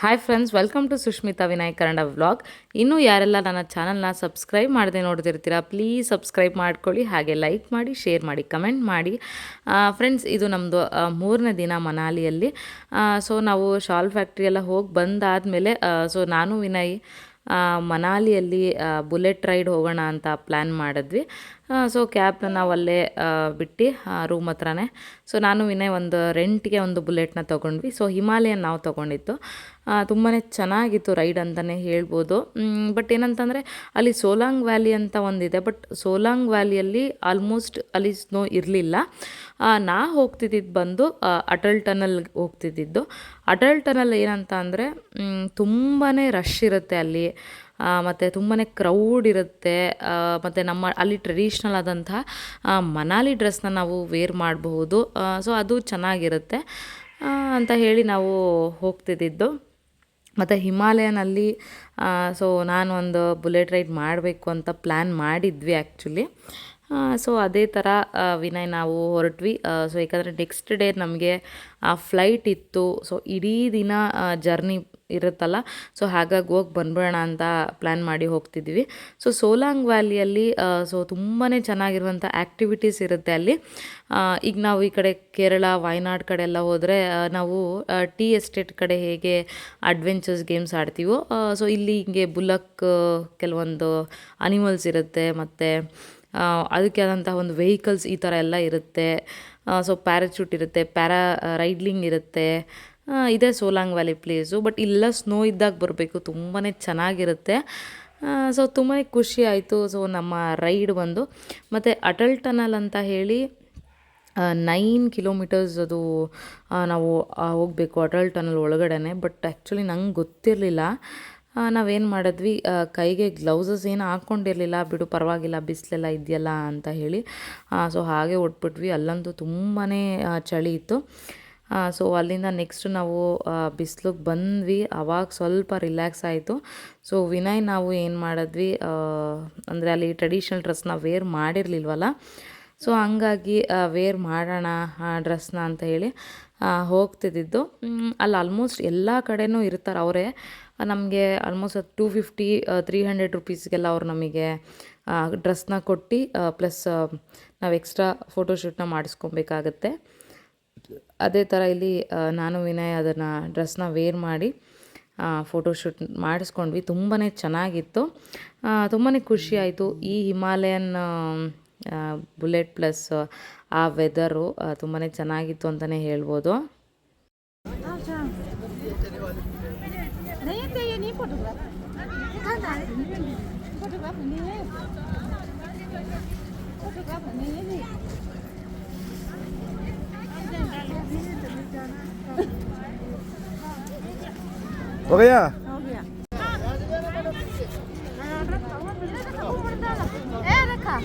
Hi friends welcome to Sushmita Vinayak Kannada vlog ಇನ್ನೂ ಯಾರೆಲ್ಲ ನನ್ನ ಚಾನಲ್ನ ಸಬ್ಸ್ಕ್ರೈಬ್ ಮಾಡದೆ ನೋಡ್ತಿರ್ತೀರಾ ಪ್ಲೀಸ್ ಸಬ್ಸ್ಕ್ರೈಬ್ ಮಾಡ್ಕೊಳ್ಳಿ, ಹಾಗೆ ಲೈಕ್ ಮಾಡಿ ಶೇರ್ ಮಾಡಿ ಕಮೆಂಟ್ ಮಾಡಿ. ಫ್ರೆಂಡ್ಸ್ ಇದು ನಮ್ಮದು ಮೂರನೇ ದಿನ ಮನಾಲಿಯಲ್ಲಿ. ಸೊ ನಾವು ಶಾಲ್ ಫ್ಯಾಕ್ಟ್ರಿ ಎಲ್ಲ ಹೋಗಿ ಬಂದಾದಮೇಲೆ ಸೊ ನಾನು ವಿನಯ್ ಮನಾಲಿಯಲ್ಲಿ ಬುಲೆಟ್ ರೈಡ್ ಹೋಗೋಣ ಅಂತ ಪ್ಲ್ಯಾನ್ ಮಾಡಿದ್ವಿ. ಸೊ ಕ್ಯಾಬ್ನ ನಾವು ಅಲ್ಲೇ ಬಿಟ್ಟು ರೂಮ್ ಹತ್ರನೇ. ಸೊ ನಾನು ವಿನಯ್ ಒಂದು ರೆಂಟ್ಗೆ ಒಂದು ಬುಲೆಟ್ನ ತೊಗೊಂಡ್ವಿ. ಸೊ ಹಿಮಾಲಯನ್ ನಾವು ತೊಗೊಂಡಿತ್ತು ತುಂಬಾ ಚೆನ್ನಾಗಿತ್ತು ರೈಡ್ ಅಂತಲೇ ಹೇಳ್ಬೋದು. ಬಟ್ ಏನಂತಂದರೆ ಅಲ್ಲಿ ಸೋಲಾಂಗ್ ವ್ಯಾಲಿ ಅಂತ ಒಂದಿದೆ ಬಟ್ ಸೋಲಾಂಗ್ ವ್ಯಾಲಿಯಲ್ಲಿ ಆಲ್ಮೋಸ್ಟ್ ಅಲ್ಲಿ ಸ್ನೋ ಇರಲಿಲ್ಲ. ನಾ ಹೋಗ್ತಿದ್ದಿದ್ದು ಬಂದು ಅಟಲ್ ಟನಲ್ ಹೋಗ್ತಿದ್ದಿದ್ದು. ಅಟಲ್ ಟನಲ್ ಏನಂತ ಅಂದರೆ ತುಂಬಾ ರಶ್ ಇರುತ್ತೆ ಅಲ್ಲಿ. ಮತ್ತು ತುಂಬಾ ಕ್ರೌಡ್ ಇರುತ್ತೆ. ಮತ್ತು ನಮ್ಮ ಅಲ್ಲಿ ಟ್ರೆಡಿಷ್ನಲ್ ಆದಂತಹ ಆ, ಮನಾಲಿ ಡ್ರೆಸ್ನ ನಾವು ವೇರ್ ಮಾಡಬಹುದು. ಸೊ ಅದು ಚೆನ್ನಾಗಿರುತ್ತೆ. ಅಂತ ಹೇಳಿ ನಾವು ಹೋಗ್ತಿದ್ದಿದ್ದು ಮತ್ತು ಹಿಮಾಲಯನಲ್ಲಿ ಸೊ ನಾನು ಒಂದು ಬುಲೆಟ್ ರೈಡ್ ಮಾಡಬೇಕು ಅಂತ ಪ್ಲ್ಯಾನ್ ಮಾಡಿದ್ವಿ ಆ್ಯಕ್ಚುಲಿ ಸೊ ಅದೇ ಥರ ವಿನಯ್ ನಾವು ಹೊರಟ್ವಿ. ಸೊ ಯಾಕಂದರೆ ನೆಕ್ಸ್ಟ್ ಡೇ ನಮಗೆ ಫ್ಲೈಟ್ ಇತ್ತು. ಸೊ ಇಡೀ ದಿನ ಜರ್ನಿ ಇರುತ್ತಲ್ಲ. ಸೊ ಹಾಗಾಗಿ ಹೋಗಿ ಬಂದ್ಬಿಡೋಣ ಅಂತ ಪ್ಲ್ಯಾನ್ ಮಾಡಿ ಹೋಗ್ತಿದ್ವಿ ಸೊ ಸೋಲಾಂಗ್ ವ್ಯಾಲಿಯಲ್ಲಿ ಸೊ ತುಂಬಾ ಚೆನ್ನಾಗಿರುವಂಥ ಆ್ಯಕ್ಟಿವಿಟೀಸ್ ಇರುತ್ತೆ ಅಲ್ಲಿ. ಈಗ ನಾವು ಈ ಕಡೆ ಕೇರಳ ವಾಯ್ನಾಡ್ ಕಡೆ ಎಲ್ಲ ಹೋದರೆ ನಾವು ಟೀ ಎಸ್ಟೇಟ್ ಕಡೆ ಹೇಗೆ ಅಡ್ವೆಂಚರ್ಸ್ ಗೇಮ್ಸ್ ಆಡ್ತೀವೋ ಸೊ ಇಲ್ಲಿ ಹಿಂಗೆ ಬುಲಕ್ ಕೆಲವೊಂದು ಅನಿಮಲ್ಸ್ ಇರುತ್ತೆ ಮತ್ತು ಅದಕ್ಕೆ ಆದಂತಹ ಒಂದು ವೆಹಿಕಲ್ಸ್ ಈ ಥರ ಎಲ್ಲ ಇರುತ್ತೆ. ಸೊ ಪ್ಯಾರಾಚೂಟ್ ಇರುತ್ತೆ ಪ್ಯಾರಾ ರೈಡ್ಲಿಂಗ್ ಇರುತ್ತೆ ಇದೇ ಸೋಲಾಂಗ್ ವ್ಯಾಲಿ ಪ್ಲೇಸು, ಬಟ್ ಇಲ್ಲ ಸ್ನೋ ಇದ್ದಾಗ ಬರಬೇಕು ತುಂಬಾ ಚೆನ್ನಾಗಿರುತ್ತೆ. ಸೊ ತುಂಬಾ ಖುಷಿ ಆಯಿತು, ಸೊ ನಮ್ಮ ರೈಡ್ ಬಂದು. ಮತ್ತು ಅಟಲ್ ಟನಲ್ ಅಂತ ಹೇಳಿ ನೈನ್ ಕಿಲೋಮೀಟರ್ಸ್ ಅದು ನಾವು ಹೋಗಬೇಕು ಅಟಲ್ ಟನಲ್ ಒಳಗಡೆ ಬಟ್ ಆ್ಯಕ್ಚುಲಿ ನಂಗೆ ಗೊತ್ತಿರಲಿಲ್ಲ. ನಾವೇನು ಮಾಡಿದ್ವಿ ಕೈಗೆ ಗ್ಲೌಸಸ್ ಏನು ಹಾಕ್ಕೊಂಡಿರಲಿಲ್ಲ ಬಿಡು ಪರವಾಗಿಲ್ಲ, ಬಿಸಿಲೆಲ್ಲ ಇದೆಯಲ್ಲ ಅಂತ ಹೇಳಿ. ಸೊ ಹಾಗೆ ಹೊಟ್ಬಿಟ್ವಿ, ಅಲ್ಲಂತೂ ತುಂಬಾ ಚಳಿ ಇತ್ತು. ಸೊ ಅಲ್ಲಿಂದ ನೆಕ್ಸ್ಟ್ ನಾವು ಬಿಸಿಲಿಗೆ ಬಂದ್ವಿ. ಅವಾಗ ಸ್ವಲ್ಪ ರಿಲ್ಯಾಕ್ಸ್ ಆಯಿತು. ಸೊ ವಿನಯ್ ನಾವು ಏನು ಮಾಡಿದ್ವಿ ಅಂದರೆ ಅಲ್ಲಿ ಟ್ರೆಡಿಷ್ನಲ್ ಡ್ರೆಸ್ನ ವೇರ್ ಮಾಡಿರಲಿಲ್ವಲ್ಲ? ಸೊ ಹಂಗಾಗಿ ವೇರ್ ಮಾಡೋಣ, ಆ ಡ್ರೆಸ್ನ ಅಂತ ಹೇಳಿ ಹೋಗ್ತಿದ್ದಿದ್ದು. ಅಲ್ಲಿ ಆಲ್ಮೋಸ್ಟ್ ಎಲ್ಲ ಕಡೆನೂ ಇರ್ತಾರೆ ಅವರೇ. ನಮಗೆ almost two fifty three hundred ರುಪೀಸ್ಗೆಲ್ಲ ಅವ್ರು ನಮಗೆ ಡ್ರೆಸ್ನ ಕೊಟ್ಟು ಪ್ಲಸ್ ನಾವು ಎಕ್ಸ್ಟ್ರಾ ಫೋಟೋಶೂಟ್ನ ಮಾಡಿಸ್ಕೊಬೇಕಾಗತ್ತೆ. ಅದೇ ಥರ ಇಲ್ಲಿ ನಾನು ವಿನಯ್ ಅದನ್ನು ಡ್ರೆಸ್ನ ವೇರ್ ಮಾಡಿ ಫೋಟೋಶೂಟ್ ಮಾಡಿಸ್ಕೊಂಡ್ವಿ. ತುಂಬಾ ಚೆನ್ನಾಗಿತ್ತು. ತುಂಬಾ ಖುಷಿ ಆಯಿತು. ಈ ಹಿಮಾಲಯನ್ ಬುಲೆಟ್ ಪ್ಲಸ್ ಆ ವೆದರು ತುಂಬಾ ಚೆನ್ನಾಗಿತ್ತು ಅಂತಲೇ ಹೇಳ್ಬೋದು. है फोटोग्राफ नहीं है नहीं हो गया हो गया ए रखा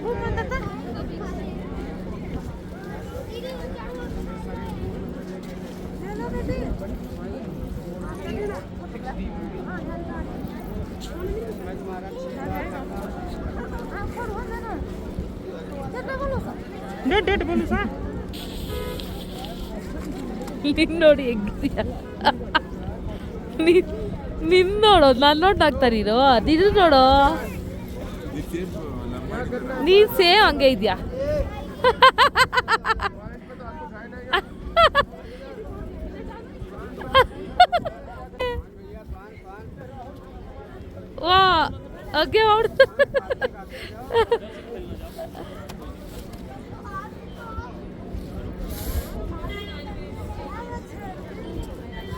वो बंदा था हेलो बेटी डेट डेट बोलो सा ನಿನ್ನ ನೋಡಿ ಹೆಂಗಿದೆಯಾ ನಿನ್ನ ನೋಡೋ ನಾನು ನೋಡಿ ಆಗ್ತಾ ನೀನು ನೀನು ನೋಡೋ ನೀನ್ ಸೇಮ್ ಹಂಗೆ ಇದೆಯಾ ಹಂಗೆ ಮಾಡು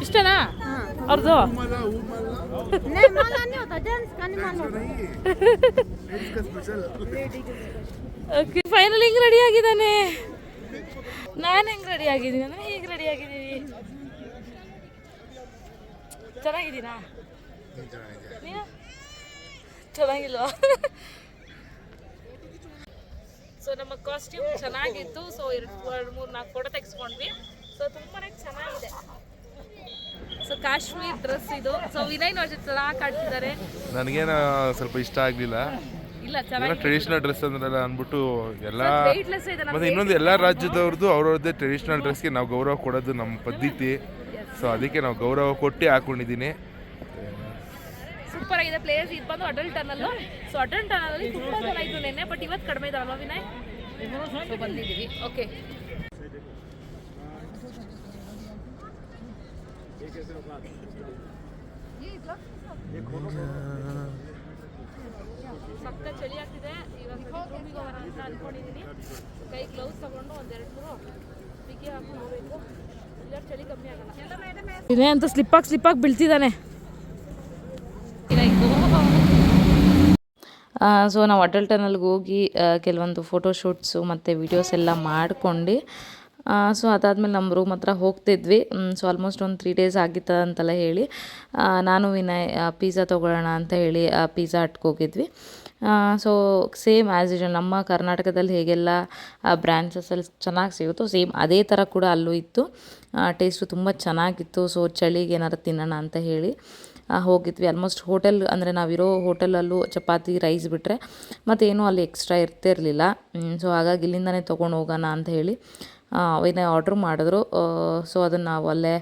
ಇಷ್ಟನಾ ಅವ್ರದ್ದು नहीं माला नहीं होता जेंट्स का नहीं माल होता इसका स्पेशल ಓಕೆ ಫೈನಲ್ ಹಿಂಗೆ ರೆಡಿ ಆಗಿದ್ದಾನೆ ನಾನು ಹೆಂಗೆ ರೆಡಿ ಆಗಿದ್ದೀನಿ ಅಂದರೆ ಈಗ ರೆಡಿ ಆಗಿದ್ದೀವಿ ಚೆನ್ನಾಗಿದ್ದೀನಾ ನೀನು ಚೆನ್ನಾಗಿಲ್ವಾ? ಸೊ ನಮ್ಮ ಕಾಸ್ಟ್ಯೂಮ್ ಚೆನ್ನಾಗಿತ್ತು. ಸೊ ಎರಡು ಎರಡು ಮೂರು ನಾಲ್ಕು ಫೋಟೋ ತೆಗೆಸ್ಕೊಂಡ್ವಿ. ಸೊ ತುಂಬಾ ಚೆನ್ನಾಗಿದೆ. ಸೊ ಕಾಶ್ಮೀರ್ ಡ್ರೆಸ್ ಇದು. ಸೊ ವಿನಯ್ ನೋಡಿ ಚೆನ್ನಾಗಿ ಕಾಡ್ತಿದ್ದಾರೆ ನನಗೇನ ಸ್ವಲ್ಪ ಇಷ್ಟ ಆಗಲಿಲ್ಲ. ಇಲ್ಲ ಟ್ರೆಡಿಷನಲ್ ಡ್ರೆಸ್ ಅಂದ್ರಲ್ಲ ಅಂದ್ಬಿಟ್ಟು ಎಲ್ಲ ಮತ್ತೆ ಇನ್ನೊಂದು ಎಲ್ಲ ರಾಜ್ಯದವ್ರದ್ದು ಅವ್ರವ್ರದ್ದೇ ಟ್ರೆಡಿಷನಲ್ ಡ್ರೆಸ್ಗೆ ನಾವು ಗೌರವ ಕೊಡೋದು ನಮ್ಮ ಪದ್ಧತಿ. ಸೊ ಅದಕ್ಕೆ ನಾವು ಗೌರವ ಕೊಟ್ಟು ಹಾಕೊಂಡಿದ್ದೀನಿ. ಸೂಪರ್ ಆಗಿದೆ ಪ್ಲೇಸ್ ಇದು ಬಂದು Atal tunnel so Atal tunnel ತುಂಬ ಜನ ಇದ್ರು ನೆನ್ನೆ ಬಟ್ ಇವತ್ತು ಕಡಿಮೆ ಇದಾವಲ್ಲ ವಿನಯ್? ಬಂದಿದ್ದೀವಿ. ಓಕೆ ಸಕ್ಕ ಚಳಿ ಆಗ್ತಿದೆ. ಹೋಗೋಣ ಅಂತ ಅನ್ಕೊಂಡಿದ್ದೀನಿ ಕೈ ಗ್ಲೌಸ್ ತಗೊಂಡು ಒಂದೆರಡು ಮೂರು ಬಿಗಿ ಹಾಕೊಂಡು ಹೋಗ್ಬೇಕು. ಇಲ್ಲ ಚಳಿ ಕಮ್ಮಿ ಆಗಲ್ಲ. ವಿನಯ್ ಅಂತ ಸ್ಲಿಪ್ಪಾಗಿ ಸ್ಲಿಪ್ಪಾಗಿ ಬೀಳ್ತಿದ್ದಾನೆ. ಸೊ ನಾವು ಅಟಲ್ ಹೋಗಿ ಕೆಲವೊಂದು ಫೋಟೋಶೂಟ್ಸು ಮತ್ತು ವೀಡಿಯೋಸ್ ಎಲ್ಲ ಮಾಡ್ಕೊಂಡು ಸೊ ಅದಾದಮೇಲೆ ನಮ್ಮ ರೂಮ್ ಹತ್ರ ಹೋಗ್ತಿದ್ವಿ ಸೊ ಆಲ್ಮೋಸ್ಟ್ ಒಂದು ತ್ರೀ ಡೇಸ್ ಆಗಿತ್ತ ಅಂತೆಲ್ಲ ಹೇಳಿ. ನಾನು ವಿನಯ್ ಪಿಜ್ಜಾ ತೊಗೊಳ್ಳೋಣ ಅಂತ ಹೇಳಿ ಪಿಜ್ಜಾ ಅಟ್ಕೋಗಿದ್ವಿ ಸೊ ಸೇಮ್ ಆ್ಯಸ್ ಯೂಶ್ವಲ್ ನಮ್ಮ ಕರ್ನಾಟಕದಲ್ಲಿ ಹೇಗೆಲ್ಲ ಬ್ರ್ಯಾಂಚಸಲ್ಲಿ ಚೆನ್ನಾಗಿ ಸಿಗುತ್ತೋ ಸೇಮ್ ಅದೇ ಥರ ಕೂಡ ಅಲ್ಲೂ ಇತ್ತು. ಟೇಸ್ಟು ತುಂಬ ಚೆನ್ನಾಗಿತ್ತು. ಸೊ ಚಳಿಗೆ ಏನಾರು ತಿನ್ನೋಣ ಅಂತ ಹೇಳಿ ಹೋಗಿದ್ವಿ. ಆಲ್ಮೋಸ್ಟ್ ಹೋಟೆಲ್ ಅಂದರೆ ನಾವಿರೋ ಹೋಟೆಲಲ್ಲೂ ಚಪಾತಿ ರೈಸ್ ಬಿಟ್ಟರೆ ಮತ್ತೇನೂ ಅಲ್ಲಿ ಎಕ್ಸ್ಟ್ರಾ ಇರ್ತಿರಲಿಲ್ಲ. ಸೊ ಹಾಗಾಗಿ ಇಲ್ಲಿಂದನೇ ತೊಗೊಂಡು ಹೋಗೋಣ ಅಂತ ಹೇಳಿ ವಿನಯ್ ಆರ್ಡ್ರ್ ಮಾಡಿದ್ರು. ಸೊ ಅದನ್ನು ನಾವು ಅಲ್ಲೇ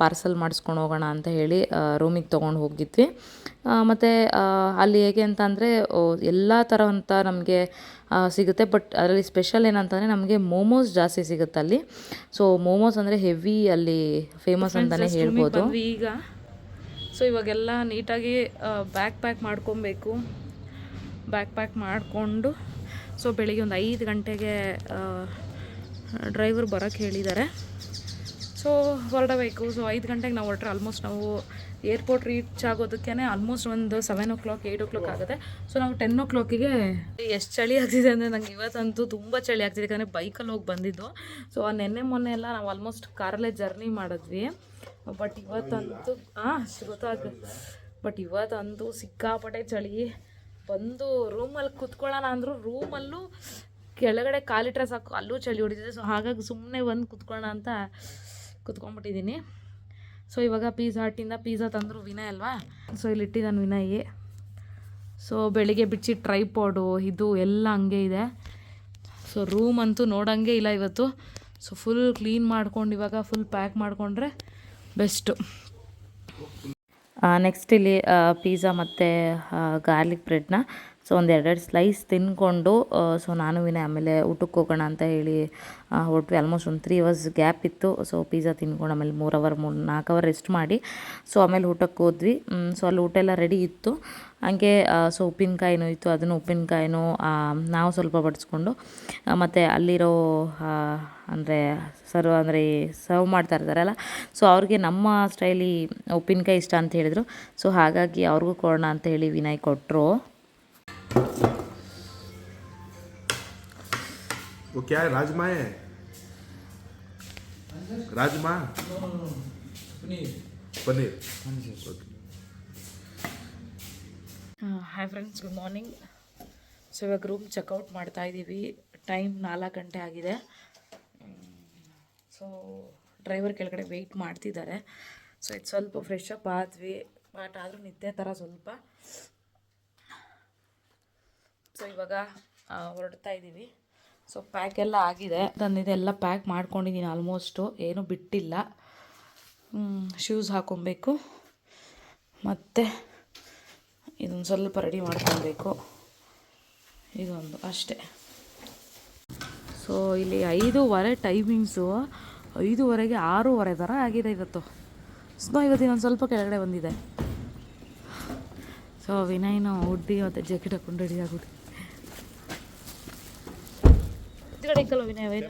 ಪಾರ್ಸಲ್ ಮಾಡಿಸ್ಕೊಂಡು ಹೋಗೋಣ ಅಂತ ಹೇಳಿ ರೂಮಿಗೆ ತೊಗೊಂಡು ಹೋಗಿದ್ವಿ. ಮತ್ತು ಅಲ್ಲಿ ಹೇಗೆ ಅಂತ ಅಂದರೆ ಎಲ್ಲ ಥರವಂಥ ನಮಗೆ ಸಿಗುತ್ತೆ. ಬಟ್ ಅದರಲ್ಲಿ ಸ್ಪೆಷಲ್ ಏನಂತಂದರೆ ನಮಗೆ ಮೋಮೋಸ್ ಜಾಸ್ತಿ ಸಿಗುತ್ತೆ ಅಲ್ಲಿ. ಸೊ ಮೋಮೋಸ್ ಅಂದರೆ ಹೆವಿ ಅಲ್ಲಿ ಫೇಮಸ್ ಅಂತಲೇ ಹೇಳ್ಬೋದು. ಈಗ. ಸೊ ಇವಾಗೆಲ್ಲ ನೀಟಾಗಿ ಬ್ಯಾಕ್ ಪ್ಯಾಕ್ ಮಾಡ್ಕೊಬೇಕು. ಬ್ಯಾಕ್ ಪ್ಯಾಕ್ ಮಾಡಿಕೊಂಡು ಸೊ ಬೆಳಿಗ್ಗೆ ಒಂದು ಐದು ಗಂಟೆಗೆ ಡ್ರೈವರ್ ಬರೋಕ್ಕೆ ಹೇಳಿದ್ದಾರೆ. ಸೊ ಹೊರಡಬೇಕು. ಸೊ ಐದು ಗಂಟೆಗೆ ನಾವು ಹೊರಟ್ರೆ ಆಲ್ಮೋಸ್ಟ್ ನಾವು ಏರ್ಪೋರ್ಟ್ ರೀಚ್ ಆಗೋದಕ್ಕೆ ಆಲ್ಮೋಸ್ಟ್ ಒಂದು seven o'clock eight o'clock ಆಗುತ್ತೆ. ಸೊ ನಾವು ಟೆನ್ ಓ ಕ್ಲಾಕಿಗೆ ಎಷ್ಟು ಚಳಿ ಆಗ್ತಿದೆ ಅಂದರೆ ನಂಗೆ ಇವತ್ತಂತೂ ತುಂಬ ಚಳಿ ಆಗ್ತಿದೆ. ಯಾಕಂದರೆ ಬೈಕಲ್ಲಿ ಹೋಗಿ ಬಂದಿದ್ದು. ಸೊ ಆ ನೆನ್ನೆ ಮೊನ್ನೆ ಎಲ್ಲ ನಾವು ಆಲ್ಮೋಸ್ಟ್ ಕಾರಲ್ಲೇ ಜರ್ನಿ ಮಾಡಿದ್ವಿ. ಬಟ್ ಇವತ್ತಂತೂ ಹಾಂ ಗೊತ್ತಾಗ ಬಟ್ ಇವತ್ತಂತೂ ಸಿಕ್ಕಾಪಟ್ಟೆ ಚಳಿ. ಬಂದು ರೂಮಲ್ಲಿ ಕುತ್ಕೊಳ್ಳೋಣ ಅಂದರೂ ರೂಮಲ್ಲೂ ಕೆಳಗಡೆ ಕಾಲಿಟ್ರೆ ಸಾಕು, ಅಲ್ಲೂ ಚಳಿ ಹೊಡಿತಿದೆ ಸೊ ಹಾಗಾಗಿ ಸುಮ್ಮನೆ ಬಂದು ಕುತ್ಕೊಳ್ಳೋಣ ಅಂತ ಕುತ್ಕೊಂಡ್ಬಿಟ್ಟಿದ್ದೀನಿ ಸೊ ಇವಾಗ ಪೀಝಾ ಹಟ್ಟಿಂದ ಪೀಝಾ ತಂದರು ವಿನಯ್ ಅಲ್ವಾ? ಸೊ ಇಲ್ಲಿ ಇಟ್ಟಿದ್ದಾನೆ ವಿನಯ್ ಸೊ ಬೆಳಿಗ್ಗೆ ಬಿಚ್ಚಿ ಟ್ರೈಪಾಡು ಇದು ಎಲ್ಲ ಹಂಗೆ ಇದೆ. ಸೊ ರೂಮ್ ಅಂತೂ ನೋಡೋಂಗೆ ಇಲ್ಲ ಇವತ್ತು. ಸೊ ಫುಲ್ ಕ್ಲೀನ್ ಮಾಡ್ಕೊಂಡು ಇವಾಗ ಫುಲ್ ಪ್ಯಾಕ್ ಮಾಡಿಕೊಂಡ್ರೆ ಬೆಸ್ಟು ನೆಕ್ಸ್ಟ್ ಇಲ್ಲಿ ಪಿಜ್ಜಾ ಮತ್ತು ಗಾರ್ಲಿಕ್ ಬ್ರೆಡ್ನ ಸೊ ಒಂದು ಎರಡೆರಡು ಸ್ಲೈಸ್ ತಿಂದ್ಕೊಂಡು ಸೊ ನಾನು ವಿನ ಆಮೇಲೆ ಊಟಕ್ಕೆ ಹೋಗೋಣ ಅಂತ ಹೇಳಿ ಹೊರಟ್ವಿ. ಆಲ್ಮೋಸ್ಟ್ ಒಂದು ತ್ರೀ ಅವರ್ಸ್ ಗ್ಯಾಪ್ ಇತ್ತು. ಸೊ ಪಿಜ್ಜಾ ತಿನ್ಕೊಂಡು ಆಮೇಲೆ ಮೂರು ಅವರ್ ಮೂರು ನಾಲ್ಕು ಅವರ್ ರೆಸ್ಟ್ ಮಾಡಿ ಸೊ ಆಮೇಲೆ ಊಟಕ್ಕೆ ಹೋದ್ವಿ. ಸೊ ಅಲ್ಲಿ ಊಟ ಎಲ್ಲ ರೆಡಿ ಇತ್ತು. ಹಂಗೆ ಸೊ ಉಪ್ಪಿನಕಾಯಿನೂ ಇತ್ತು. ಅದನ್ನು ಉಪ್ಪಿನಕಾಯಿನೂ ನಾವು ಸ್ವಲ್ಪ ಬಡಿಸ್ಕೊಂಡು ಮತ್ತು ಅಲ್ಲಿರೋ ಅಂದರೆ ಸರ್ವ್ ಅಂದರೆ ಸರ್ವ್ ಮಾಡ್ತಾ ಇರ್ತಾರಲ್ಲ ಸೊ ಅವ್ರಿಗೆ ನಮ್ಮ ಸ್ಟೈಲಿ ಉಪ್ಪಿನಕಾಯಿ ಇಷ್ಟ ಅಂತ ಹೇಳಿದರು. ಸೊ ಹಾಗಾಗಿ ಅವ್ರಿಗೂ ಕೊಡೋಣ ಅಂತ ಹೇಳಿ ವಿನಯ್ ಕೊಟ್ಟರು वो क्या है राजमा है rajma paneer okay hi friends good morning so ಇವಾಗ ರೂಮ್ ಚೆಕ್ಔಟ್ ಮಾಡ್ತಾ ಇದ್ದೀವಿ ಟೈಮ್ ನಾಲ್ಕು ಗಂಟೆ ಆಗಿದೆ ಸೊ ಡ್ರೈವರ್ ಕೆಳಗಡೆ ವೆಯ್ಟ್ ಮಾಡ್ತಿದ್ದಾರೆ ಸೊ ಇದು ಸ್ವಲ್ಪ ಫ್ರೆಶ್ ಅಪ್ ಆದ್ವಿ ಬಟ್ ಆದರೂ ನಿದ್ದೆ ಥರ ಸ್ವಲ್ಪ ಸೊ ಇವಾಗ ಹೊರಡ್ತಾ ಇದ್ದೀವಿ ಸೊ ಪ್ಯಾಕ್ ಎಲ್ಲ ಆಗಿದೆ. ತಂದಿದ್ದೆಲ್ಲ ಪ್ಯಾಕ್ ಮಾಡ್ಕೊಂಡಿದ್ದೀನಿ ಆಲ್ಮೋಸ್ಟು ಏನೂ ಬಿಟ್ಟಿಲ್ಲ. ಶೂಸ್ ಹಾಕೊಬೇಕು. ಮತ್ತು ಇದೊಂದು ಸ್ವಲ್ಪ ರೆಡಿ ಮಾಡ್ಕೊಬೇಕು. ಇದೊಂದು ಅಷ್ಟೇ. ಸೊ ಇಲ್ಲಿ ಐದೂವರೆ ಟೈಮಿಂಗ್ಸು ಐದೂವರೆಗೆ ಆರೂವರೆ ಥರ ಆಗಿದೆ ಇವತ್ತು. ಸೊ ಇವತ್ತು ಇನ್ನೊಂದು ಸ್ವಲ್ಪ ಕೆಳಗಡೆ ಬಂದಿದೆ ಸೊ ವಿನಯ್ನ ಹುಡ್ಡಿ ಮತ್ತು ಜಾಕೆಟ್ ಹಾಕೊಂಡು ರೆಡಿ ಆಗ್ಬಿಟ್ಟು ವಿನಯ್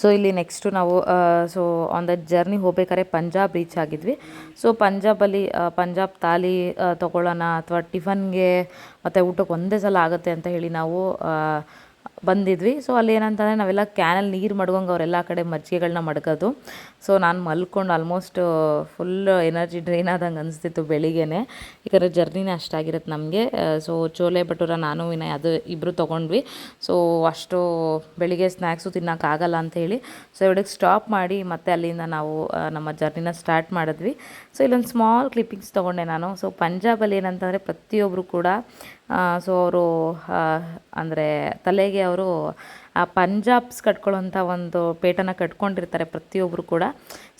ಸೊ ಇಲ್ಲಿ ನೆಕ್ಸ್ಟು ನಾವು ಸೊ ಆನ್ ದ ಜರ್ನಿ ಹೋಗ್ಬೇಕಾದ್ರೆ ಪಂಜಾಬ್ ರೀಚ್ ಆಗಿದ್ವಿ. ಸೊ ಪಂಜಾಬಲ್ಲಿ ಪಂಜಾಬ್ ತಾಲಿ ತೊಗೊಳ್ಳೋಣ ಅಥವಾ ಟಿಫನ್ಗೆ ಮತ್ತು ಊಟಕ್ಕೆ ಒಂದೇ ಸಲ ಆಗುತ್ತೆ ಅಂತ ಹೇಳಿ ನಾವು ಬಂದಿದ್ವಿ. ಸೊ ಅಲ್ಲಿ ಏನಂತಂದರೆ ನಾವೆಲ್ಲ ಕ್ಯಾನಲ್ಲಿ ನೀರು ಮಡ್ಗಂಗೆ ಅವರೆಲ್ಲ ಕಡೆ ಮಜ್ಜಿಗೆಗಳನ್ನ ಮಡ್ಕೋದು ಸೊ ನಾನು ಮಲ್ಕೊಂಡು ಆಲ್ಮೋಸ್ಟ್ ಫುಲ್ ಎನರ್ಜಿ ಡ್ರೈನ್ ಆದಂಗೆ ಅನಿಸ್ತಿತ್ತು ಬೆಳಿಗ್ಗೆನೆ. ಯಾಕಂದರೆ ಜರ್ನಿನೇ ಅಷ್ಟಾಗಿರುತ್ತೆ ನಮಗೆ. ಸೊ ಚೋಲೆ ಭಟೂರ ನಾನು ವಿನಯ್ ಅದು ಇಬ್ಬರು ತೊಗೊಂಡ್ವಿ. ಸೊ ಅಷ್ಟು ಬೆಳಿಗ್ಗೆ ಸ್ನ್ಯಾಕ್ಸು ತಿನ್ನೋಕ್ಕಾಗಲ್ಲ ಅಂತ ಹೇಳಿ. ಸೊ ಇವಡಿಗೆ ಸ್ಟಾಪ್ ಮಾಡಿ ಮತ್ತೆ ಅಲ್ಲಿಂದ ನಾವು ನಮ್ಮ ಜರ್ನಿನ ಸ್ಟಾರ್ಟ್ ಮಾಡಿದ್ವಿ. ಸೊ ಇಲ್ಲೊಂದು ಸ್ಮಾಲ್ ಕ್ಲಿಪ್ಪಿಂಗ್ಸ್ ತೊಗೊಂಡೆ ನಾನು. ಸೊ ಪಂಜಾಬಲ್ಲಿ ಏನಂತಂದರೆ ಪ್ರತಿಯೊಬ್ಬರು ಕೂಡ ಸೊ ಅವರು ಅಂದರೆ ತಲೆಗೆ ಅವರು ಆ ಪಂಜಾಬ್ಸ್ ಕಟ್ಕೊಳ್ಳೋಂಥ ಒಂದು ಪೇಟನ ಕಟ್ಕೊಂಡಿರ್ತಾರೆ ಪ್ರತಿಯೊಬ್ಬರು ಕೂಡ.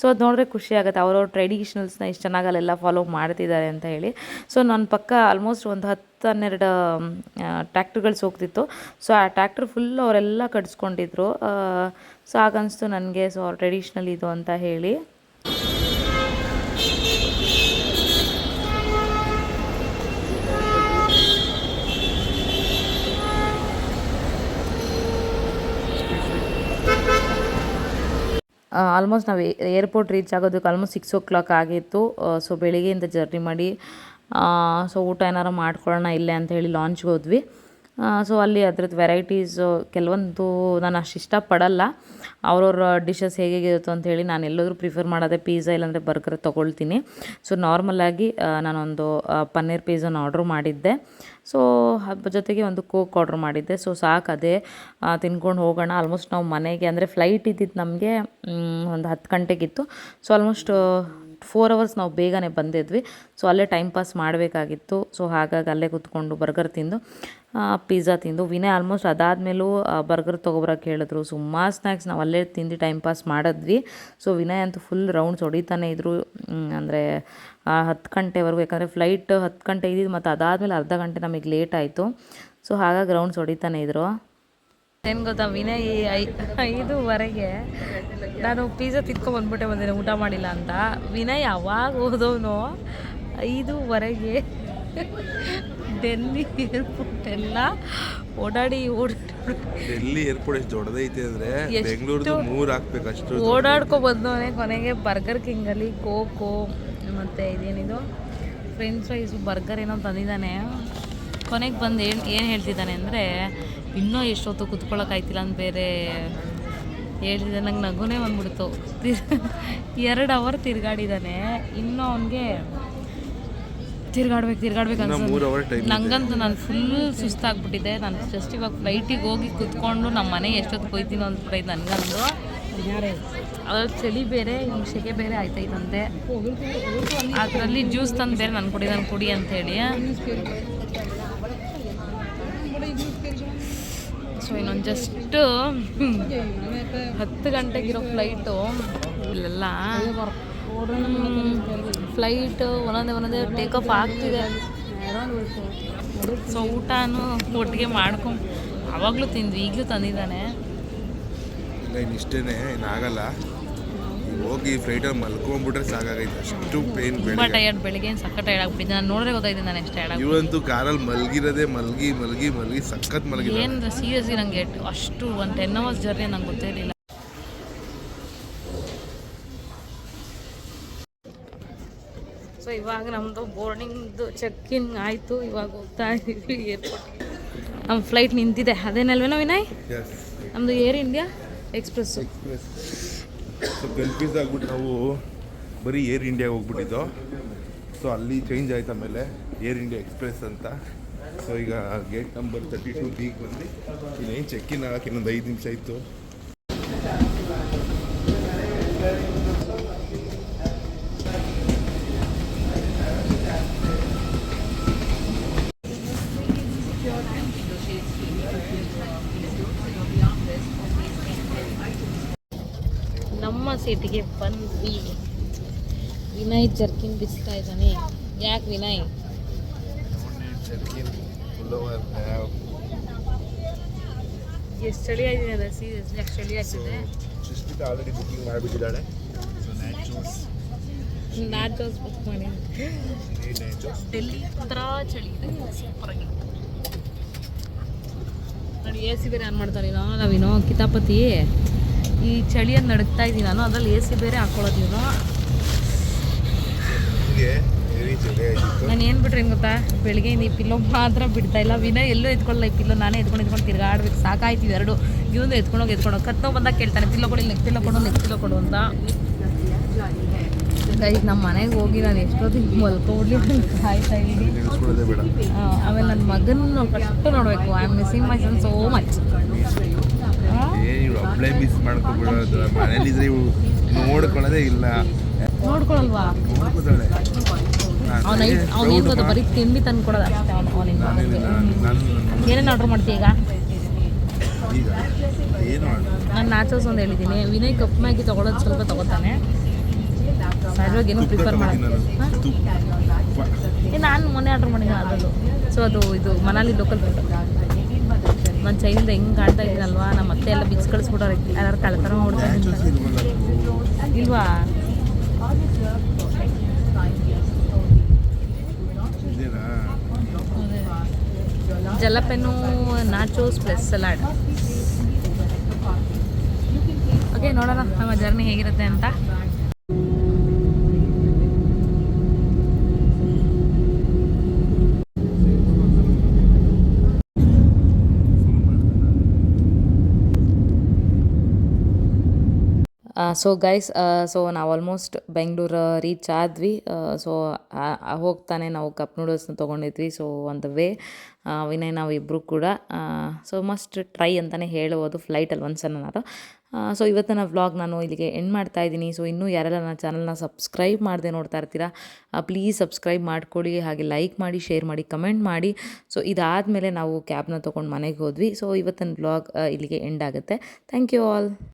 ಸೊ ಅದು ನೋಡಿದ್ರೆ ಖುಷಿ ಆಗುತ್ತೆ. ಅವರವ್ರ ಟ್ರೆಡಿಷನಲ್ಸ್ನ ಇಷ್ಟು ಚೆನ್ನಾಗಿ ಅಲ್ಲೆಲ್ಲ ಫಾಲೋ ಮಾಡ್ತಿದ್ದಾರೆ ಅಂತ ಹೇಳಿ. ಸೊ ನನ್ನ ಪಕ್ಕ ಆಲ್ಮೋಸ್ಟ್ ಒಂದು ಹತ್ತು ಹನ್ನೆರಡು ಟ್ಯಾಕ್ಟ್ರುಗಳ್ಸ್ ಹೋಗ್ತಿತ್ತು ಸೊ ಆ ಟ್ಯಾಕ್ಟ್ರ್ ಫುಲ್ ಅವರೆಲ್ಲ ಕಟ್ಸ್ಕೊಂಡಿದ್ರು. ಸೊ ಹಾಗನ್ನಿಸ್ತು ನನಗೆ. ಸೊ ಅವ್ರ ಟ್ರೆಡಿಷ್ನಲ್ ಇದು ಅಂತ ಹೇಳಿ. ಆಲ್ಮೋಸ್ಟ್ ನಾವು ಏರ್ಪೋರ್ಟ್ ರೀಚ್ ಆಗೋದಕ್ಕೆ ಆಲ್ಮೋಸ್ಟ್ ಸಿಕ್ಸ್ ಓ ಕ್ಲಾಕ್ ಆಗಿತ್ತು ಸೊ ಬೆಳಿಗ್ಗೆಯಿಂದ ಜರ್ನಿ ಮಾಡಿ ಸೊ ಊಟ ಏನಾರು ಮಾಡ್ಕೊಳ್ಳೋಣ ಇಲ್ಲೇ ಅಂತ ಹೇಳಿ ಲಾಂಚ್ಗೆ ಹೋದ್ವಿ. ಸೊ ಅಲ್ಲಿ ಅದ್ರದ್ದು ವೆರೈಟೀಸು ಕೆಲವೊಂದು ನಾನು ಅಷ್ಟು ಇಷ್ಟಪಡಲ್ಲ. ಅವ್ರವ್ರ ಡಿಶಸ್ ಹೇಗೆ ಇರುತ್ತೋ ಅಂತ ಹೇಳಿ ನಾನು ಎಲ್ಲಾದರೂ ಪ್ರಿಫರ್ ಮಾಡೋದೇ ಪೀಝಾ ಇಲ್ಲಾಂದರೆ ಬರ್ಗರ್ ತೊಗೊಳ್ತೀನಿ. ಸೊ ನಾರ್ಮಲಾಗಿ ನಾನೊಂದು ಪನ್ನೀರ್ ಪಿಝಾನ ಆರ್ಡ್ರ್ ಮಾಡಿದ್ದೆ. ಸೊ ಅದ್ರ ಜೊತೆಗೆ ಒಂದು ಕೋಕ್ ಆರ್ಡ್ರ್ ಮಾಡಿದ್ದೆ. ಸೊ ಸಾಕು ಅದೇ ತಿನ್ಕೊಂಡು ಹೋಗೋಣ. ಆಲ್ಮೋಸ್ಟ್ ನಾವು ಮನೆಗೆ ಅಂದರೆ ಫ್ಲೈಟ್ ಇದ್ದಿದ್ದು ನಮಗೆ ಒಂದು ಹತ್ತು ಗಂಟೆಗಿತ್ತು. ಸೊ ಆಲ್ಮೋಸ್ಟ್ ಫೋರ್ ಅವರ್ಸ್ ನಾವು ಬೇಗನೆ ಬಂದಿದ್ವಿ. ಸೊ ಅಲ್ಲೇ ಟೈಮ್ ಪಾಸ್ ಮಾಡಬೇಕಾಗಿತ್ತು. ಸೊ ಹಾಗಾಗಿ ಅಲ್ಲೇ ಕುತ್ಕೊಂಡು ಬರ್ಗರ್ ತಿಂದು ಪಿಜ್ಜಾ ತಿಂದು, ವಿನಯ್ ಆಲ್ಮೋಸ್ಟ್ ಅದಾದಮೇಲೂ ಬರ್ಗರ್ ತೊಗೊಬರಕ್ಕೆ ಹೇಳಿದ್ರು. ಸುಮಾರು ಸ್ನ್ಯಾಕ್ಸ್ ನಾವು ಅಲ್ಲೇ ತಿಂದು ಟೈಮ್ ಪಾಸ್ ಮಾಡಿದ್ವಿ. ಸೊ ವಿನಯ್ ಅಂತೂ ಫುಲ್ ರೌಂಡ್ಸ್ ಹೊಡಿತಾನೆ ಇದ್ದರು ಅಂದರೆ ಹತ್ತು ಗಂಟೆವರೆಗೂ, ಯಾಕಂದರೆ ಫ್ಲೈಟ್ ಹತ್ತು ಗಂಟೆ ಇದ್ದಿದ್ದು, ಮತ್ತು ಅದಾದಮೇಲೆ ಅರ್ಧ ಗಂಟೆ ನಮಗೆ ಲೇಟ್ ಆಯಿತು. ಸೊ ಹಾಗಾಗಿ ರೌಂಡ್ಸ್ ಹೊಡಿತಾನೆ ಇದ್ರು. ಏನು ಗೊತ್ತಾ ವಿನಯ್ ಐ ಐದುವರೆಗೆ ನಾನು ಪಿಜ್ಜಾ ತಿನ್ಕೊಂಡು ಬಂದ್ಬಿಟ್ಟೆ ಬಂದಿದ್ದೆ ಊಟ ಮಾಡಿಲ್ಲ ಅಂತ. ವಿನಯ್ ಯಾವಾಗ ಹೋದವನು? ಐದೂವರೆಗೆ. ಡೆಲ್ಲಿ ಏರ್ಪೋರ್ಟ್ ಎಲ್ಲ ಓಡಾಡಿ ಓಡಾಡಿ. ಡೆಲ್ಲಿ ಏರ್ಪೋರ್ಟ್ ಎಷ್ಟು ದೊಡ್ಡದೈತೆ ಅಂದ್ರೆ ಬೆಂಗಳೂರು ಮೂರ್ ಹಾಕ್ಬೇಕು ಅಷ್ಟು ಓಡಾಡ್ಕೊ ಬಂದವನೇ ಕೊನೆಗೆ ಬರ್ಗರ್ ಕಿಂಗಲ್ಲಿ ಕೋಕೋ ಮತ್ತು ಇದೇನಿದು? ಫ್ರೆಂಚ್ ಫ್ರೈಸು ಬರ್ಗರ್ ಏನೋ ತಂದಿದ್ದಾನೆ. ಕೊನೆಗೆ ಬಂದು ಏನು ಏನು ಹೇಳ್ತಿದ್ದಾನೆ ಅಂದರೆ ಇನ್ನೂ ಎಷ್ಟೊತ್ತು ಕುತ್ಕೊಳ್ಳೋಕ್ಕಾಯ್ತಿಲ್ಲ ಅಂತ ಬೇರೆ ಹೇಳಿದೆ ನಂಗೆ ನಗುನೇ ಬಂದ್ಬಿಡ್ತು. ಎರಡು ಅವರ್ ತಿರ್ಗಾಡಿದ್ದಾನೆ ಇನ್ನೂ ಅವನಿಗೆ ತಿರ್ಗಾಡ್ಬೇಕು ತಿರ್ಗಾಡ್ಬೇಕು ನಂಗಂತೂ ನಾನು ಫುಲ್ ಸುಸ್ತಾಗ್ಬಿಟ್ಟಿದೆ. ನಾನು ಜಸ್ಟ್ ಇವಾಗ ಫ್ಲೈಟಿಗೆ ಹೋಗಿ ಕುತ್ಕೊಂಡು ನಮ್ಮ ಮನೆ ಎಷ್ಟೊತ್ತು ಹೋಯ್ತೀನೋ ಅಂದ್ಬಿಟ್ಟೈತೆ ನನಗಂದು ಅದ್ರ ಚಳಿ ಬೇರೆ ಹಿಂಗೆ ಸೆಕೆ ಬೇರೆ ಆಯ್ತೈತಂತೆ ಅದರಲ್ಲಿ ಜ್ಯೂಸ್ ತಂದು ಬೇರೆ ನಾನು ಕುಡಿ ನಾನು ಕುಡಿ ಅಂತೇಳಿ ಸೊ ಇನ್ನೊಂದು ಜಸ್ಟ್ ಹತ್ತು ಗಂಟೆಗಿರೋ ಫ್ಲೈಟು ಇಲ್ಲೆಲ್ಲ ಫ್ಲೈಟ್ ಒಂದೊಂದೇ ಒಂದೊಂದೇ ಟೇಕ್ ಆಫ್ ಆಗ್ತಿದೆ. ಸೊ ಊಟನೂ ಒಟ್ಟಿಗೆ ಮಾಡ್ಕೊಂಡು ಆವಾಗಲೂ ತಿಂದ್ವಿ, ಈಗಲೂ ತಂದಿದ್ದಾನೆ. ಇಷ್ಟೇ ಈಗ ಹೋಗಿ ಫ್ಲೈಟಲ್ಲಿ ಮಲ್ಕೊಂಡ್ಬಿಟ್ರೆ ಸಾಕಾಗೈತೆ. ಅಷ್ಟು ಪೇನ್ ತುಂಬ ಬೆಳಿಗ್ಗೆ. ಟಯರ್ಡ್ ಬೆಳಿಗ್ಗೆ ಸಕ್ಕ ಟಯರ್ಡ್ ಆಗ್ಬಿಟ್ಟಿದ್ದೆ. ನಾನು ನೋಡ್ರೆ ಗೊತ್ತಾಯ್ತು ನಾನು ಎಷ್ಟು ಟಯರ್ಡ್ ಇವಂತೂ ಕಾರಲ್ಲಿ ಮಲ್ಗಿರೋದೇ ಮಲ್ಗಿ ಮಲ್ಗಿ ಮಲ್ಗಿ ಸಖತ್ ಮಲಗಿ ಏನು ಸೀರಿಯಸ್ಲಿ ನನಗೆ ಅಷ್ಟು ಒಂದು ಟೆನ್ ಅವರ್ಸ್ ಜರ್ನಿ ನಂಗೆ ಗೊತ್ತಿರಲಿಲ್ಲ ಸೊ ಇವಾಗ ನಮ್ಮದು ಬೋರ್ಡಿಂಗ್ದು ಚೆಕ್ ಇನ್ ಆಯಿತು. ಇವಾಗ ಹೋಗ್ತಾ ಇದ್ದೀವಿ ಏರ್ಪೋರ್ಟ್ ನಮ್ಮ ಫ್ಲೈಟ್ ನಿಂತಿದೆ. ಅದೇನಲ್ವೇನೋ ವಿನಯ್? ನಮ್ಮದು Air India express so confuse ಆಗಿಬಿಟ್ಟು ನಾವು ಬರೀ ಏರ್ ಇಂಡಿಯಾಗೆ ಹೋಗ್ಬಿಟ್ಟಿದ್ದು. ಸೊ ಅಲ್ಲಿ ಚೇಂಜ್ ಆಯ್ತು ಆಮೇಲೆ ಏರ್ ಇಂಡಿಯಾ ಎಕ್ಸ್ಪ್ರೆಸ್ ಅಂತ. ಸೊ ಈಗ ಗೇಟ್ ನಂಬರ್ ತರ್ಟಿ ಟು ಬಿಗೆ ಬಂದು ಇನ್ನೇನು ಚೆಕ್ ಇನ್ ಆಗಕ್ಕೆ ಇನ್ನೊಂದು ಐದು ನಿಮಿಷ ಇತ್ತು ನಮ್ಮ ಸೀಟಿಗೆ ಬಂದ್ವಿ ವಿನಯ್ ಜರ್ಕಿನ್ ಬಿಸ್ತಾ ಇದ್ದಾನೆ. ಯಾಕೆ ವಿನಯ್? ಎಷ್ಟು ಚಳಿ ಆಗಿದೆ ಸೀರಿಯಸ್ಲಿ ಅಷ್ಟು ಚಳಿ ಆಗ್ತಿದೆ? ಆಲ್ರೆಡಿ ಬುಕಿಂಗ್ ಮಾಡಿಬಿಟ್ಟಿದ್ದಾಳೆ. ಸೊ ನ್ಯಾಚುರಲ್ಸ್ ನಾಚೋಸ್ ಬುಕ್ ಮಾಡಿ. ಡೆಲ್ಲಿ ಒಂಥರ ಚಳಿ ಇದೆ. ಸೂಪರ್ ಆಗಿ ನೋಡಿ ಎ ಸಿ ಬೇರೆ ಆನ್ ಮಾಡ್ತಾರೆ ನಾನು ನಾವಿನೋ ಕಿತಾಪತಿ. ಈ ಚಳಿಯನ್ನು ನಡುಕ್ತಾ ಇದ್ದೀನಿ ನಾನು. ಅದ್ರಲ್ಲಿ ಎ ಸಿ ಬೇರೆ ಹಾಕೊಳ್ಳೋದು ಇವನು ನಿಮಗೆ ಹೆವಿ ಚಳಿ ಆಯ್ತಿತ್ತು ನಾನು ಏನು ಬಿಟ್ರಿ ಹೆಂಗೆ ಗೊತ್ತಾ? ಬೆಳಿಗ್ಗೆ ಈ ಪಿಲ್ಲೋ ಮಾತ್ರ ಬಿಡ್ತಾ ಇಲ್ಲ. ವಿನಯ್ ಎಲ್ಲೂ ಎತ್ಕೊಳ್ಳಲ್ಲ ಈ ಪಿಲ್ಲೋ ನಾನೇ ಎತ್ಕೊಂಡು ಎತ್ಕೊಂಡು ತಿರ್ಗಾಡ್ಬೇಕು. ಸಾಕಾಯ್ತು ಎರಡು ಇವನು ಎತ್ಕೊಂಡೋಗಿ ಎತ್ಕೊಂಡೋಗಿ ಕತ್ತೋ ಬಂದಾಗ ಕೇಳ್ತಾನೆ ಪಿಲ್ಲೋ ಕೊಡಿ ನೆಕ್ ಪಿಲ್ಲೋ ಕೊಡು ನೆಕ್ ಪಿಲ್ಲೋ ಕೊಡು ಅಂತ. ಗೈಸ್ ನಮ್ಮ ಮನೆಗೆ ಹೋಗಿ ನಾನು ಎಷ್ಟೊತ್ತಿಗೆ ಮಲ್ಕೊಬಿಡ್ಲಿ ಅಂತ ಕಾಯ್ತಾ ಇದ್ದೀನಿ. ಆಮೇಲೆ ನನ್ನ ಮಗನ ಕಷ್ಟ ನೋಡಬೇಕು. I am missing my son so much ಒಬ್ಬಳೇ ಮಿಸ್ ಮಾಡ್ಕೊಬಿಡೋದು ಮನೇಲಿದ್ರೆ ಇವು ನೋಡ್ಕೊಳ್ಳೋದೇ ಇಲ್ಲ. ನೋಡ್ಕೊಳಲ್ವಾ? ನೋಡ್ಕೋತಾಳೆ. ಅವ್ನ ಅವ್ನು ಏನು ಗೊತ್ತಾ ಬರೀ ತಿಂಡಿ ತಂದು ಕೊಡೋದು ಅಷ್ಟೇ ಅವನಿಗೆ ನಾನು ಏನೇನು ಆರ್ಡ್ರ್ ಮಾಡ್ತೀಯ ಈಗ? ನಾನು ನಾಚೋಸ್ ಒಂದು ಹೇಳಿದ್ದೀನಿ ವಿನಯ್ ಕಪ್ ಮ್ಯಾಗಿ ತೊಗೊಳೋದು ಸ್ವಲ್ಪ ತಗೋತಾನೆ. ಸಹಜವಾಗಿ ಏನು ಪ್ರಿಫರ್ ನಾನು. ಮೊನ್ನೆ ಆರ್ಡ್ರ್ ಮಾಡಿದ್ದೆ ಸೊ ಅದು ಇದು ಮನಾಲಿ ಲೋಕಲ್ ಫುಡ್ ನಾನು ಚೈಲ್ಡ್ ಹೆಂಗೆ ಕಾಣ್ತಾ ಇದ್ದೀನಲ್ವಾ ನಮ್ಮ ಅತ್ತೆ ಎಲ್ಲ ಬಿಚ್ಚು ಕಳಿಸ್ಬಿಟ್ಟವ್ರೆ ಯಾರು ಕಳ್ತನ ನೋಡ್ತಾ ಇಲ್ವಾ? Jalapeno nachos plus salad okay ನೋಡೋಣ, ನಮ್ಮ ಜರ್ನಿ ಹೇಗಿರುತ್ತೆ ಅಂತ. ಸೊ ಗೈಸ್ ಸೊ ನಾವು ಆಲ್ಮೋಸ್ಟ್ ಬೆಂಗಳೂರು ರೀಚ್ ಆದ್ವಿ. ಸೊ ಹೋಗ್ತಾನೆ ನಾವು ಕಪ್ ನೂಡಲ್ಸ್ನ ತೊಗೊಂಡಿದ್ವಿ. So on the way Vinay ನಾವು ಇಬ್ಬರು ಕೂಡ ಸೊ ಮಸ್ಟ್ ಟ್ರೈ ಅಂತಲೇ ಹೇಳುವುದು ಫ್ಲೈಟಲ್ಲಿ ಒಂದು ಸಲ ಸೊ ಇವತ್ತಿನ ವ್ಲಾಗ್ ನಾನು ಇಲ್ಲಿಗೆ ಎಂಡ್ ಮಾಡ್ತಾ ಇದ್ದೀನಿ. ಸೊ ಇನ್ನೂ ಯಾರೆಲ್ಲ ನನ್ನ ಚಾನಲ್ನ ಸಬ್ಸ್ಕ್ರೈಬ್ ಮಾಡದೆ ನೋಡ್ತಾ ಇರ್ತೀರಾ ಪ್ಲೀಸ್ ಸಬ್ಸ್ಕ್ರೈಬ್ ಮಾಡ್ಕೊಳ್ಳಿ ಹಾಗೆ ಲೈಕ್ ಮಾಡಿ ಶೇರ್ ಮಾಡಿ ಕಮೆಂಟ್ ಮಾಡಿ. ಸೊ ಇದಾದಮೇಲೆ ನಾವು ಕ್ಯಾಬ್ನ ತೊಗೊಂಡು ಮನೆಗೆ ಹೋದ್ವಿ. ಸೊ ಇವತ್ತಿನ ವ್ಲಾಗ್ ಇಲ್ಲಿಗೆ ಎಂಡ್ ಆಗುತ್ತೆ. Thank you all